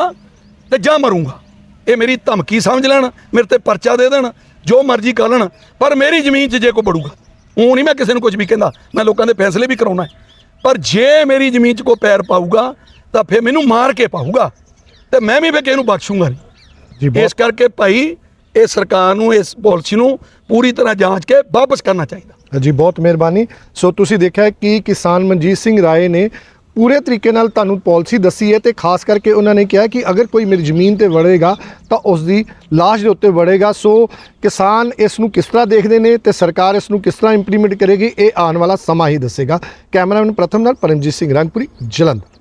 ਤੇ ਜਾਂ ਮਰੂੰਗਾ। ਇਹ ਮੇਰੀ ਧਮਕੀ ਸਮਝ ਲੈਣ ਮੇਰੇ ਤੇ ਪਰਚਾ ਦੇ ਦੇਣ ਜੋ ਮਰਜ਼ੀ ਕਰ ਲੈਣ ਪਰ ਮੇਰੀ ਜ਼ਮੀਨ 'ਚ ਜੇ ਕੋਈ ਬੜੂਗਾ ਉਹ ਨਹੀਂ ਮੈਂ ਕਿਸੇ ਨੂੰ ਕੁਝ ਵੀ ਕਹਿੰਦਾ ਮੈਂ ਲੋਕਾਂ ਦੇ ਫੈਸਲੇ ਵੀ ਕਰਾਉਣਾ ਹੈ। ਪਰ ਜੇ ਮੇਰੀ ਜ਼ਮੀਨ 'ਚ ਕੋਈ ਪੈਰ ਪਾਊਗਾ ਤਾਂ ਫਿਰ ਮੈਨੂੰ ਮਾਰ ਕੇ ਪਾਊਗਾ ਤੇ ਮੈਂ ਵੀ ਫਿਰ ਕਿਸੇ ਨੂੰ ਬਖਸ਼ੂੰਗਾ ਨਹੀਂ। ਇਸ ਕਰਕੇ ਭਾਈ ਇਹ ਸਰਕਾਰ ਨੂੰ ਇਸ ਪਾਲਿਸੀ ਨੂੰ ਪੂਰੀ ਤਰ੍ਹਾਂ ਜਾਂਚ ਕੇ ਵਾਪਸ ਕਰਨਾ ਚਾਹੀਦਾ। ਜੀ ਬਹੁਤ ਮਿਹਰਬਾਨੀ। ਸੋ ਤੁਸੀਂ ਦੇਖਿਆ ਕਿ ਕਿਸਾਨ ਮਨਜੀਤ ਸਿੰਘ ਰਾਏ ਨੇ ਪੂਰੇ ਤਰੀਕੇ ਨਾਲ ਤੁਹਾਨੂੰ ਪਾਲਿਸੀ ਦੱਸੀ ਹੈ ਤੇ ਖਾਸ ਕਰਕੇ ਉਹਨਾਂ ਨੇ ਕਿਹਾ ਕਿ ਅਗਰ ਕੋਈ ਮੇਰੀ ਜ਼ਮੀਨ ਤੇ ਵੜੇਗਾ ਤਾਂ ਉਸ ਦੀ ਲਾਸ਼ ਦੇ ਉੱਤੇ ਵੜੇਗਾ। ਸੋ ਕਿਸਾਨ ਇਸ ਨੂੰ ਕਿਸ ਤਰ੍ਹਾਂ ਦੇਖਦੇ ਨੇ ਤੇ ਸਰਕਾਰ ਇਸ ਨੂੰ ਕਿਸ ਤਰ੍ਹਾਂ ਇੰਪਲੀਮੈਂਟ ਕਰੇਗੀ, ਇਹ ਆਉਣ ਵਾਲਾ ਸਮਾਂ ਹੀ ਦੱਸੇਗਾ। ਕੈਮਰਾਮੈਨ ਪ੍ਰਥਮ ਨਾਲ ਪਰਮਜੀਤ ਸਿੰਘ, ਰੰਗਪੁਰੀ, ਜਲੰਧਰ।